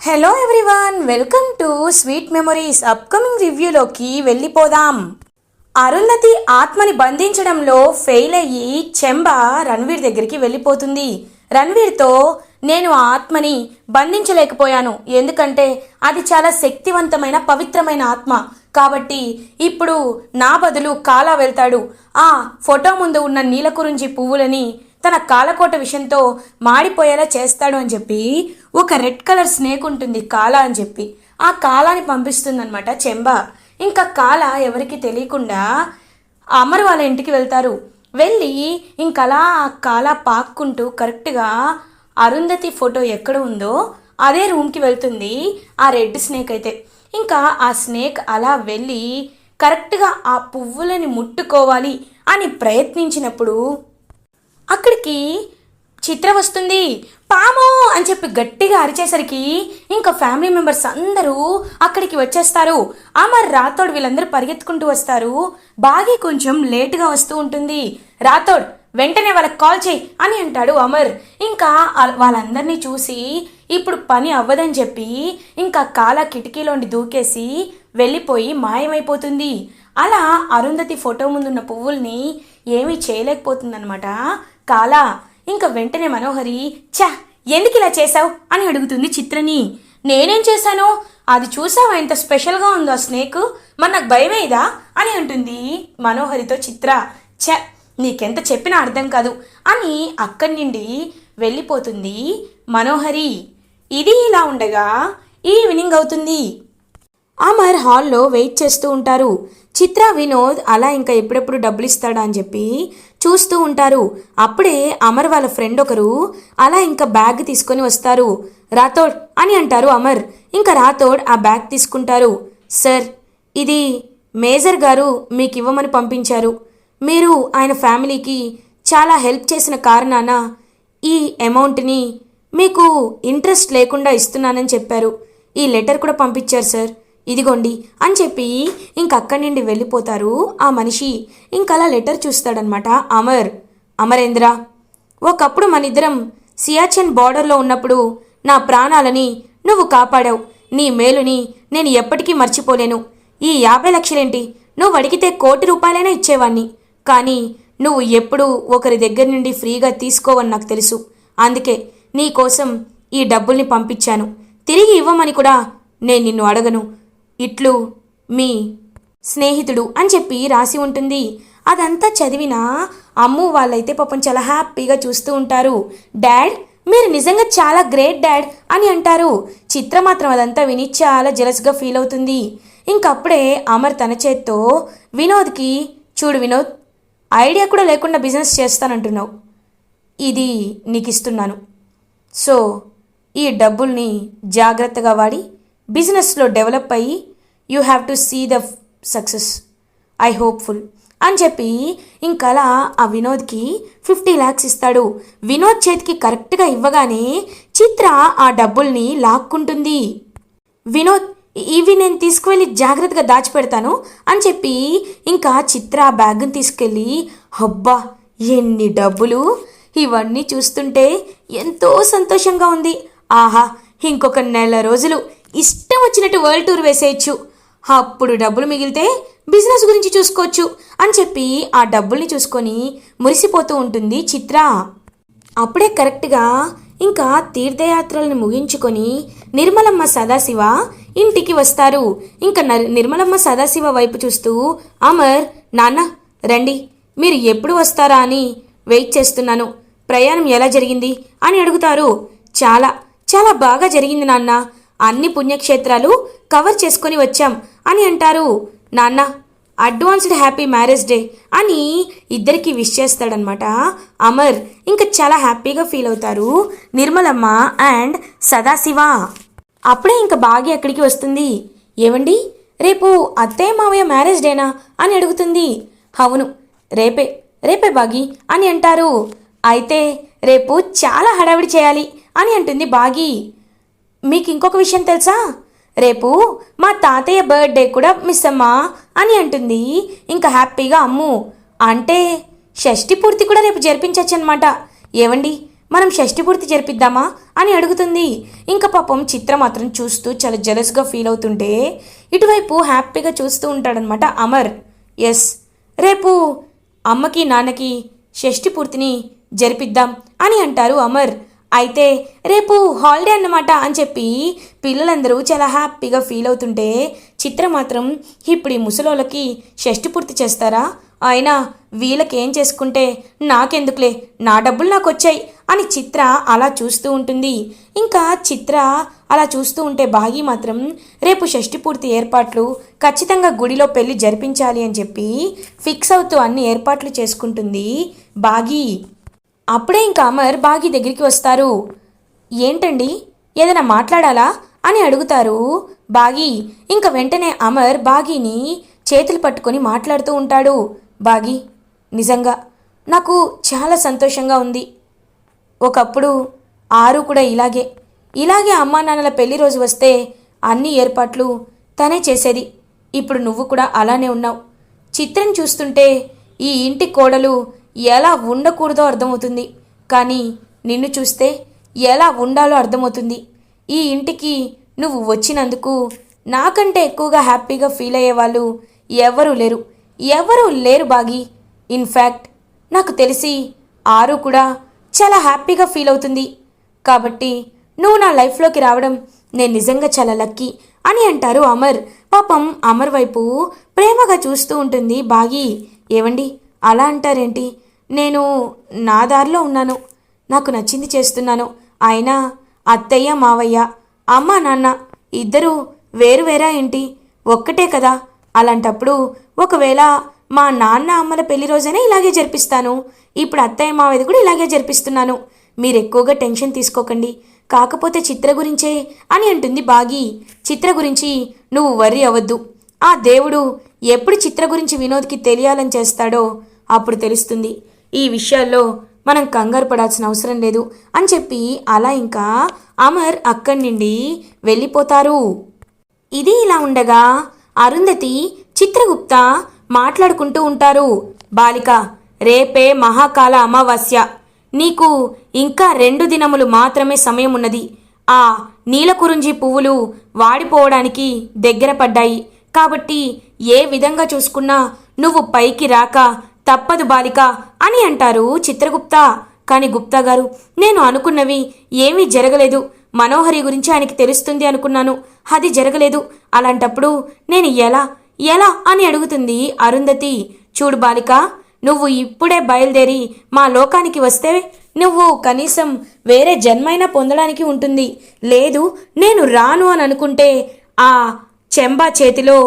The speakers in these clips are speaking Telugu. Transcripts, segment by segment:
Hello everyone welcome to sweet memories upcoming రివ్యూలోకి వెళ్ళిపోదాం. అరుంధతి ఆత్మని బంధించడంలో ఫెయిల్ అయ్యి చెంబ రణ్వీర్ దగ్గరికి వెళ్ళిపోతుంది. రణ్వీర్తో నేను ఆ ఆత్మని బంధించలేకపోయాను. ఎందుకంటే అది చాలా శక్తివంతమైన పవిత్రమైన ఆత్మ. కాబట్టి ఇప్పుడు నా బదులు కాలా వెళ్తాడు. ఆ ఫోటో ముందు ఉన్న నీలకురించి పువ్వులని తన కాలకోట విషయంతో మాడిపోయేలా చేస్తాడు అని చెప్పి ఒక రెడ్ కలర్ స్నేక్ ఉంటుంది కాల అని చెప్పి. ఆ కాలాని పంపిస్తుందనమాట చెంబ. ఇంకా కాల ఎవరికి తెలియకుండా అమర్ వాళ్ళ ఇంటికి వెళ్తారు. వెళ్ళి ఇంకలా ఆ కాల పాక్కుంటూ కరెక్ట్గా అరుంధతి ఫోటో ఎక్కడ ఉందో అదే రూమ్కి వెళ్తుంది ఆ రెడ్ స్నేక్ అయితే. ఇంకా ఆ స్నేక్ అలా వెళ్ళి కరెక్ట్గా ఆ పువ్వులని ముట్టుకోవాలి అని ప్రయత్నించినప్పుడు అక్కడికి చిత్ర వస్తుంది. పాము! అని చెప్పి గట్టిగా అరిచేసరికి ఇంకా ఫ్యామిలీ మెంబర్స్ అందరూ అక్కడికి వచ్చేస్తారు. అమర్ రాథోడ్ వీళ్ళందరూ పరిగెత్తుకుంటూ వస్తారు. బాగి కొంచెం లేటుగా వస్తూ ఉంటుంది. రాథోడ్ వెంటనే వాళ్ళకి కాల్ చేయి అని అంటాడు అమర్. ఇంకా వాళ్ళందరినీ చూసి ఇప్పుడు పని అవ్వదని చెప్పి ఇంకా కాల కిటికీలోండి దూకేసి వెళ్ళిపోయి మాయమైపోతుంది. అలా అరుంధతి ఫోటో ముందున్న పువ్వుల్ని ఏమీ చేయలేకపోతుందన్నమాట. కాలా ఇంకా వెంటనే మనోహరి ఛా ఎందుకు ఇలా చేశావు? అని అడుగుతుంది చిత్రని. నేనేం చేశాను? అది చూసావా? ఎంత స్పెషల్గా ఉందో ఆ స్నేక్? మరి నాకు భయమేదా? అని అంటుంది మనోహరితో చిత్ర. ఛ నీకెంత చెప్పినా అర్థం కాదు అని అక్కడి నుండి వెళ్ళిపోతుంది మనోహరి. ఇది ఇలా ఉండగా ఈవినింగ్ అవుతుంది. అమర్ హాల్లో వెయిట్ చేస్తూ ఉంటారు. చిత్ర వినోద్ అలా ఇంకా ఎప్పుడెప్పుడు డబ్బులు ఇస్తాడా అని చెప్పి చూస్తూ ఉంటారు. అప్పుడే అమర్ వాళ్ళ ఫ్రెండ్ ఒకరు అలా ఇంకా బ్యాగ్ తీసుకొని వస్తారు. రాథోడ్ అని అంటారు అమర్. ఇంకా రాథోడ్ ఆ బ్యాగ్ తీసుకుంటారు. సార్ ఇది మేజర్ గారు మీకు ఇవ్వమని పంపించారు. మీరు ఆయన ఫ్యామిలీకి చాలా హెల్ప్ చేసిన కారణాన ఈ అమౌంట్ని మీకు ఇంట్రెస్ట్ లేకుండా ఇస్తున్నానని చెప్పారు. ఈ లెటర్ కూడా పంపించారు సార్. ఇదిగోండి అని చెప్పి ఇంక అక్కడి నుండి వెళ్ళిపోతారు ఆ మనిషి. ఇంకలా లెటర్ చూస్తాడనమాట అమర్. అమరేంద్ర ఒకప్పుడు మనిద్దరం సియాచెన్ బార్డర్లో ఉన్నప్పుడు నా ప్రాణాలని నువ్వు కాపాడావు. నీ మేలుని నేను ఎప్పటికీ మర్చిపోలేను. ఈ యాభై లక్షలేంటి? నువ్వు అడిగితే కోటి రూపాయలైనా ఇచ్చేవాణ్ణి. కానీ నువ్వు ఎప్పుడూ ఒకరి దగ్గర నుండి ఫ్రీగా తీసుకోవని నాకు తెలుసు. అందుకే నీకోసం ఈ డబ్బుల్ని పంపించాను. తిరిగి ఇవ్వమని కూడా నేను నిన్ను అడగను. ఇట్లు మీ స్నేహితుడు అని చెప్పి రాసి ఉంటుంది. అదంతా చదివినా అమ్ము వాళ్ళైతే పాపం చాలా హ్యాపీగా చూస్తూ ఉంటారు. డాడ్ మీరు నిజంగా చాలా గ్రేట్ డాడ్ అని అంటారు. చిత్ర మాత్రం అదంతా విని చాలా జెలస్గా ఫీల్ అవుతుంది. ఇంకప్పుడే అమర్ తన చేత్తో వినోద్కి చూడు వినోద్ ఐడియా కూడా లేకుండా బిజినెస్ చేస్తానంటున్నావు. ఇది నీకు ఇస్తున్నాను సో ఈ డబ్బుల్ని జాగ్రత్తగా వాడి బిజినెస్లో డెవలప్ అయ్యి you have to see the success I hopeful అని చెప్పి ఇంకలా ఆ వినోద్కి ఫిఫ్టీ ల్యాక్స్ ఇస్తాడు. వినోద్ చేతికి కరెక్ట్గా ఇవ్వగానే చిత్ర ఆ డబ్బుల్ని లాక్కుంటుంది. వినోద్ ఇవి నేను తీసుకువెళ్ళి జాగ్రత్తగా దాచిపెడతాను అని చెప్పి ఇంకా చిత్ర ఆ బ్యాగ్ని తీసుకెళ్ళి అబ్బా ఎన్ని డబ్బులు? ఇవన్నీ చూస్తుంటే ఎంతో సంతోషంగా ఉంది. ఆహా ఇంకొక నెల రోజులు. ఇష్టం వచ్చినట్టు వరల్డ్ టూర్ వేసేయచ్చు. అప్పుడు డబ్బులు మిగిలితే బిజినెస్ గురించి చూసుకోవచ్చు అని చెప్పి ఆ డబ్బుల్ని చూసుకొని మురిసిపోతూ ఉంటుంది చిత్ర. అప్పుడే కరెక్ట్గా ఇంకా తీర్థయాత్రలను ముగించుకొని నిర్మలమ్మ సదాశివ ఇంటికి వస్తారు. ఇంకా నిర్మలమ్మ సదాశివ వైపు చూస్తూ అమర్ నాన్న రండి. మీరు ఎప్పుడు వస్తారా అని వెయిట్ చేస్తున్నాను. ప్రయాణం ఎలా జరిగింది? అని అడుగుతారు. చాలా చాలా బాగా జరిగింది నాన్న. అన్ని పుణ్యక్షేత్రాలు కవర్ చేసుకొని వచ్చాం అని అంటారు. నాన్న అడ్వాన్స్డ్ హ్యాపీ మ్యారేజ్ డే అని ఇద్దరికి విష్ చేస్తాడనమాట అమర్ ఇంకా చాలా హ్యాపీగా ఫీల్ అవుతారు. నిర్మలమ్మ అండ్ సదాశివ. అప్పుడే ఇంకా బాగి అక్కడికి వస్తుంది. ఏవండి? రేపు అత్తయ్య మావయ్య మ్యారేజ్ డేనా అని అడుగుతుంది. అవును రేపే రేపే బాగి అని అంటారు. అయితే రేపు చాలా హడావిడి చేయాలి అని అంటుంది బాగి. మీకు ఇంకొక విషయం తెలుసా? రేపు మా తాతయ్య బర్త్డే కూడా మిస్ అమ్మా అని అంటుంది. ఇంకా హ్యాపీగా అమ్ము. అంటే షష్టి పూర్తి కూడా రేపు జరిపించవచ్చు అనమాట ఏవండి? మనం షష్టి పూర్తి జరిపిద్దామా అని అడుగుతుంది. ఇంకా పాపం చిత్ర మాత్రం చూస్తూ చాలా జలస్గా ఫీల్ అవుతుంటే ఇటువైపు హ్యాపీగా చూస్తూ ఉంటాడనమాట అమర్. ఎస్ రేపు అమ్మకి నాన్నకి షష్టి పూర్తిని జరిపిద్దాం అని అంటారు అమర్. అయితే రేపు హాలిడే అన్నమాట అని చెప్పి పిల్లలందరూ చాలా హ్యాపీగా ఫీల్ అవుతుంటే చిత్ర మాత్రం ఇప్పుడు ఈ ముసలోళ్ళకి షష్టి పూర్తి చేస్తారా? అయినా వీళ్ళకేం చేసుకుంటే నాకెందుకులే? నా డబ్బులు నాకు వచ్చాయి అని చిత్ర అలా చూస్తూ ఉంటుంది. ఇంకా చిత్ర అలా చూస్తూ ఉంటే బాగి మాత్రం రేపు షష్టి పూర్తి ఏర్పాట్లు ఖచ్చితంగా గుడిలో పెళ్ళి జరిపించాలి అని చెప్పి ఫిక్స్ అవుతూ అన్ని ఏర్పాట్లు చేసుకుంటుంది బాగి. అప్పుడే ఇంకా అమర్ బాగి దగ్గరికి వస్తారు. ఏంటండి? ఏదైనా మాట్లాడాలా? అని అడుగుతారు. బాగి ఇంకా వెంటనే అమర్ బాగీని చేతులు పట్టుకొని మాట్లాడుతూ ఉంటాడు. బాగి నిజంగా నాకు చాలా సంతోషంగా ఉంది. ఒకప్పుడు ఆరు కూడా ఇలాగే. ఇలాగే అమ్మా నాన్నల పెళ్ళి రోజు వస్తే అన్ని ఏర్పాట్లు తనే చేసేది. ఇప్పుడు నువ్వు కూడా అలానే ఉన్నావు. చిత్రం చూస్తుంటే ఈ ఇంటి కోడలు ఎలా ఉండకూడదో అర్థమవుతుంది. కానీ నిన్ను చూస్తే ఎలా ఉండాలో అర్థమవుతుంది. ఈ ఇంటికి నువ్వు వచ్చినందుకు నాకంటే ఎక్కువగా హ్యాపీగా ఫీల్ అయ్యే వాళ్ళు ఎవరూ లేరు. ఎవరూ లేరు బాగి. ఇన్ఫ్యాక్ట్ నాకు తెలిసి ఆరు కూడా చాలా హ్యాపీగా ఫీల్ అవుతుంది. కాబట్టి నువ్వు నా లైఫ్లోకి రావడం నేను నిజంగా చాలా లక్కీ అని అంటారు అమర్. పాపం అమర్ వైపు ప్రేమగా చూస్తూ ఉంటుంది బాగి. ఏవండి? అలా అంటారేంటి? నేను నా దారిలో ఉన్నాను. నాకు నచ్చింది చేస్తున్నాను. అయినా అత్తయ్య మావయ్య అమ్మ నాన్న ఇద్దరూ వేరు వేరా ఏంటి? ఒక్కటే కదా. అలాంటప్పుడు ఒకవేళ మా నాన్న అమ్మల పెళ్ళి రోజైనా ఇలాగే జరిపిస్తాను. ఇప్పుడు అత్తయ్య మావయ్యది కూడా ఇలాగే జరిపిస్తున్నాను. మీరు ఎక్కువగా టెన్షన్ తీసుకోకండి. కాకపోతే చిత్ర గురించే అని అంటుంది బాగి. చిత్ర గురించి నువ్వు వర్రీ అవ్వద్దు. ఆ దేవుడు ఎప్పుడు చిత్ర గురించి వినోద్కి తెలియాలని చేస్తాడో అప్పుడు తెలుస్తుంది. ఈ విషయాల్లో మనం కంగారు పడాల్సిన అవసరం లేదు అని చెప్పి అలా ఇంకా అమర్ అక్కడి నుండి వెళ్ళిపోతారు. ఇది ఇలా ఉండగా అరుంధతి చిత్రగుప్త మాట్లాడుకుంటూ ఉంటారు. బాలిక రేపే మహాకాల అమావాస్య. నీకు ఇంకా రెండు దినములు మాత్రమే సమయం ఉన్నది. ఆ నీలకురుంజి పువ్వులు వాడిపోవడానికి దగ్గర పడ్డాయి. కాబట్టి ఏ విధంగా చూసుకున్నా నువ్వు పైకి రాక తప్పదు బాలిక అని అంటారు చిత్రగుప్త. కానీ గుప్తా గారు నేను అనుకున్నవి ఏమీ జరగలేదు. మనోహరి గురించి ఆయనకి తెలుస్తుంది అనుకున్నాను. అది జరగలేదు. అలాంటప్పుడు నేను ఎలా ఎలా అని అడుగుతుంది అరుంధతి. చూడు బాలిక నువ్వు ఇప్పుడే బయలుదేరి మా లోకానికి వస్తే నువ్వు కనీసం వేరే జన్మైనా పొందడానికి ఉంటుంది. లేదు నేను రాను అని అనుకుంటే ఆ చెంబా చేతిలో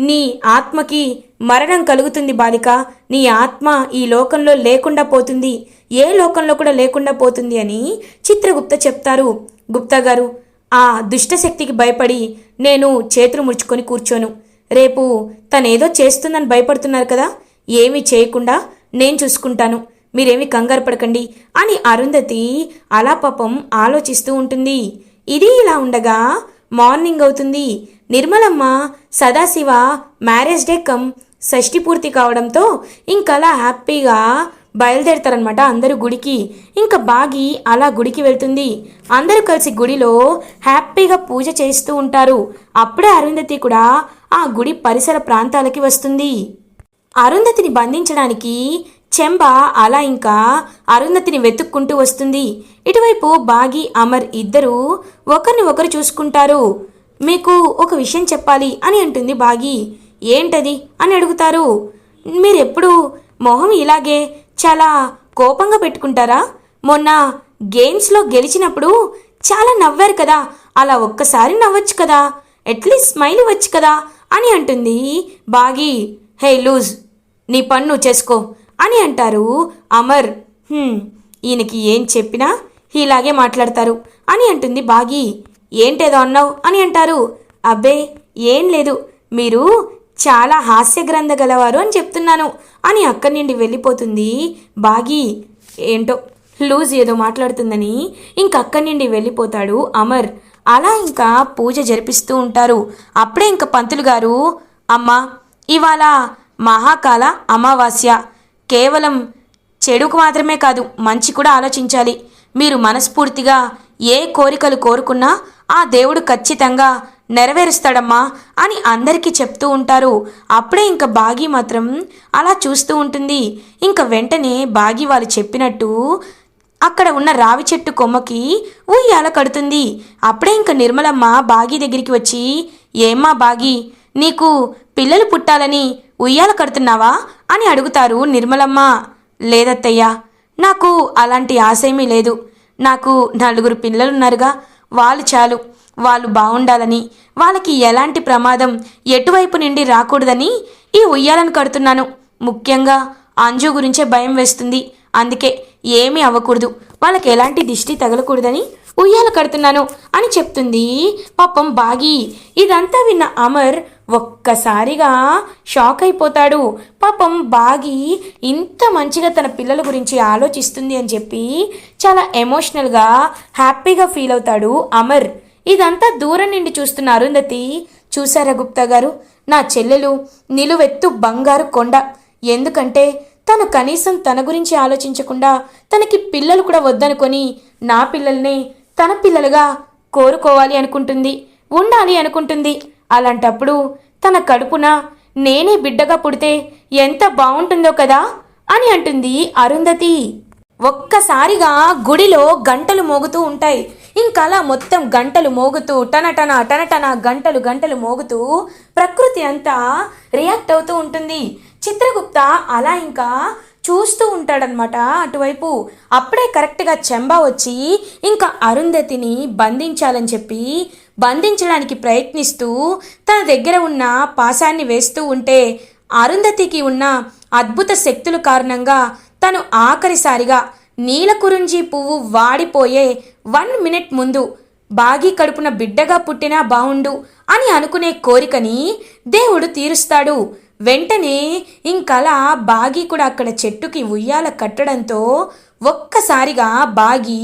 నీ ఆత్మకి మరణం కలుగుతుంది బాలిక. నీ ఆత్మ ఈ లోకంలో లేకుండా పోతుంది. ఏ లోకంలో కూడా లేకుండా పోతుంది అని చిత్రగుప్త చెప్తారు. గుప్తా గారు ఆ దుష్టశక్తికి భయపడి నేను చేతులు ముడుచుకొని కూర్చోను. రేపు తనేదో చేస్తుందని భయపడుతున్నారు కదా? ఏమీ చేయకుండా నేను చూసుకుంటాను. మీరేమి కంగారు పడకండి అని అరుంధతి అలా పాపం ఆలోచిస్తూ ఉంటుంది. ఇది ఇలా ఉండగా మార్నింగ్ అవుతుంది. Nirmalamma Sadashiva marriage day cum షష్ఠి పూర్తి కావడంతో ఇంకలా హ్యాపీగా బయలుదేరతారనమాట అందరూ గుడికి. ఇంకా బాగి అలా గుడికి వెళ్తుంది. అందరూ కలిసి గుడిలో హ్యాపీగా పూజ చేస్తూ ఉంటారు. అప్పుడే అరుంధతి కూడా ఆ గుడి పరిసర ప్రాంతాలకి వస్తుంది. అరుంధతిని బంధించడానికి చెంబ అలా ఇంకా అరుంధతిని వెతుక్కుంటూ వస్తుంది. ఇటువైపు బాగి అమర్ ఇద్దరూ ఒకరిని ఒకరు చూసుకుంటారు. మీకు ఒక విషయం చెప్పాలి అని అంటుంది బాగి. ఏంటది? అని అడుగుతారు. మీరెప్పుడు మొహం ఇలాగే చాలా కోపంగా పెట్టుకుంటారా? మొన్న గేమ్స్లో గెలిచినప్పుడు చాలా నవ్వారు కదా. అలా ఒక్కసారి నవ్వచ్చు కదా. అట్లీస్ట్ స్మైల్ ఇవ్వచ్చు కదా అని అంటుంది బాగి. హే లూజ్ నీ పన్ను చేసుకో అని అంటారు అమర్. ఈయనకి ఏం చెప్పినా ఇలాగే మాట్లాడతారు అని అంటుంది బాగి. ఏంటేదో అన్నావు అని అంటారు. అబ్బే ఏం లేదు. మీరు చాలా హాస్య గ్రంథ గలవారు అని చెప్తున్నాను. అని అక్కడి నుండి వెళ్ళిపోతుంది బాగి. ఏంటో లూజ్ ఏదో మాట్లాడుతుందని ఇంక అక్కడి నుండి వెళ్ళిపోతాడు అమర్. అలా ఇంకా పూజ జరిపిస్తూ ఉంటారు. అప్పుడే ఇంక పంతులు గారు అమ్మ ఇవాళ మహాకాల అమావాస్య. కేవలం చెడుకు మాత్రమే కాదు మంచి కూడా ఆలోచించాలి. మీరు మనస్ఫూర్తిగా ఏ కోరికలు కోరుకున్నా ఆ దేవుడు ఖచ్చితంగా నెరవేరుస్తాడమ్మా అని అందరికీ చెప్తూ ఉంటారు. అప్పుడే ఇంకా బాగి మాత్రం అలా చూస్తూ ఉంటుంది. ఇంకా వెంటనే బాగి వాళ్ళు చెప్పినట్టు అక్కడ ఉన్న రావి చెట్టు కొమ్మకి ఉయ్యాల కడుతుంది. అప్పుడే ఇంక నిర్మలమ్మ బాగి దగ్గరికి వచ్చి ఏమ్మా బాగి నీకు పిల్లలు పుట్టాలని ఉయ్యాల కడుతున్నావా? అని అడుగుతారు నిర్మలమ్మ. లేదత్తయ్యా నాకు అలాంటి ఆశయమీ లేదు. నాకు నలుగురు పిల్లలున్నారుగా. వాళ్ళు చాలు. వాళ్ళు బాగుండాలని వాళ్ళకి ఎలాంటి ప్రమాదం ఎటువైపు నుండి రాకూడదని ఈ ఉయ్యాలను కడుతున్నాను. ముఖ్యంగా అంజు గురించే భయం వేస్తుంది. అందుకే ఏమీ అవ్వకూడదు. వాళ్ళకి ఎలాంటి దిష్టి తగలకూడదని ఉయ్యాల కడుతున్నాను అని చెప్తుంది పాపం బాగి. ఇదంతా విన్న అమర్ ఒక్కసారిగా షాక్ అయిపోతాడు. పాపం బాగి ఇంత మంచిగా తన పిల్లల గురించి ఆలోచిస్తుంది అని చెప్పి చాలా ఎమోషనల్గా హ్యాపీగా ఫీల్ అవుతాడు అమర్. ఇదంతా దూరం నుండి చూస్తున్న అరుంధతి చూసారా గుప్తా గారు? నా చెల్లెలు నిలువెత్తు బంగారు కొండ. ఎందుకంటే తను కనీసం తన గురించి ఆలోచించకుండా తనకి పిల్లలు కూడా వద్దనుకొని నా పిల్లల్ని తన పిల్లలుగా కోరుకోవాలి అనుకుంటుంది ఉండాలి అనుకుంటుంది. అలాంటప్పుడు తన కడుపున నేనే బిడ్డగా పుడితే ఎంత బాగుంటుందో కదా అని అంటుంది అరుంధతి. ఒక్కసారిగా గుడిలో గంటలు మోగుతూ ఉంటాయి. ఇంకలా మొత్తం గంటలు మోగుతూ టనటన టనటన గంటలు గంటలు మోగుతూ ప్రకృతి అంతా రియాక్ట్ అవుతూ ఉంటుంది. చిత్రగుప్త అలా ఇంకా చూస్తూ ఉంటాడనమాట అటువైపు. అప్పుడే కరెక్ట్గా చెంబా వచ్చి ఇంకా అరుంధతిని బంధించాలని చెప్పి బంధించడానికి ప్రయత్నిస్తూ తన దగ్గర ఉన్న పాశాన్ని వేస్తూ ఉంటే అరుంధతికి ఉన్న అద్భుత శక్తుల కారణంగా తను ఆఖరిసారిగా నీలకురుంజి పువ్వు వాడిపోయే వన్ మినిట్ ముందు బాగి కడుపున బిడ్డగా పుట్టినా బావుండు అని అనుకునే కోరికని దేవుడు తీరుస్తాడు. వెంటనే ఇంకలా బాగి కూడా అక్కడ చెట్టుకి ఉయ్యాల కట్టడంతో ఒక్కసారిగా బాగి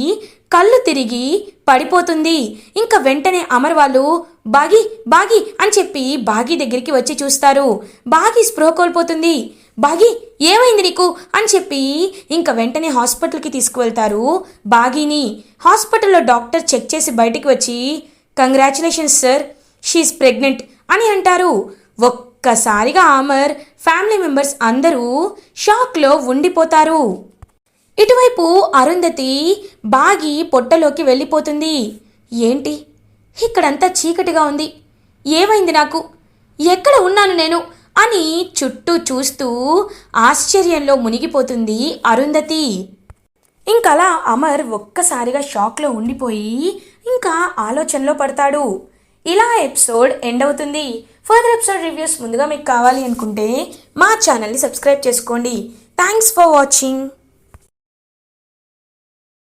కళ్ళు తిరిగి పడిపోతుంది. ఇంకా వెంటనే అమర్ వాళ్ళు బాగి బాగి అని చెప్పి బాగి దగ్గరికి వచ్చి చూస్తారు. బాగి స్పృహ కోల్పోతుంది. బాగి ఏమైంది నీకు? అని చెప్పి ఇంకా వెంటనే హాస్పిటల్కి తీసుకువెళ్తారు బాగిని. హాస్పిటల్లో డాక్టర్ చెక్ చేసి బయటికి వచ్చి కంగ్రాచులేషన్స్ సార్ షీఈ్ ప్రెగ్నెంట్ అని అంటారు. ఒక్కసారిగా అమర్ ఫ్యామిలీ మెంబర్స్ అందరూ షాక్లో ఉండిపోతారు. ఇటువైపు అరుంధతి బాగి పొట్టలోకి వెళ్ళిపోతుంది. ఏంటి? ఇక్కడంతా చీకటిగా ఉంది. ఏమైంది నాకు? ఎక్కడ ఉన్నాను నేను? అని చుట్టూ చూస్తూ ఆశ్చర్యంలో మునిగిపోతుంది అరుంధతి. ఇంకలా అమర్ ఒక్కసారిగా షాక్లో ఉండిపోయి ఇంకా ఆలోచనలో పడతాడు. ఇలా ఎపిసోడ్ ఎండ్ అవుతుంది. ఫర్దర్ ఎపిసోడ్ రివ్యూస్ ముందుగా మీకు కావాలి అనుకుంటే మా ఛానల్ని సబ్స్క్రైబ్ చేసుకోండి. Thanks for watching.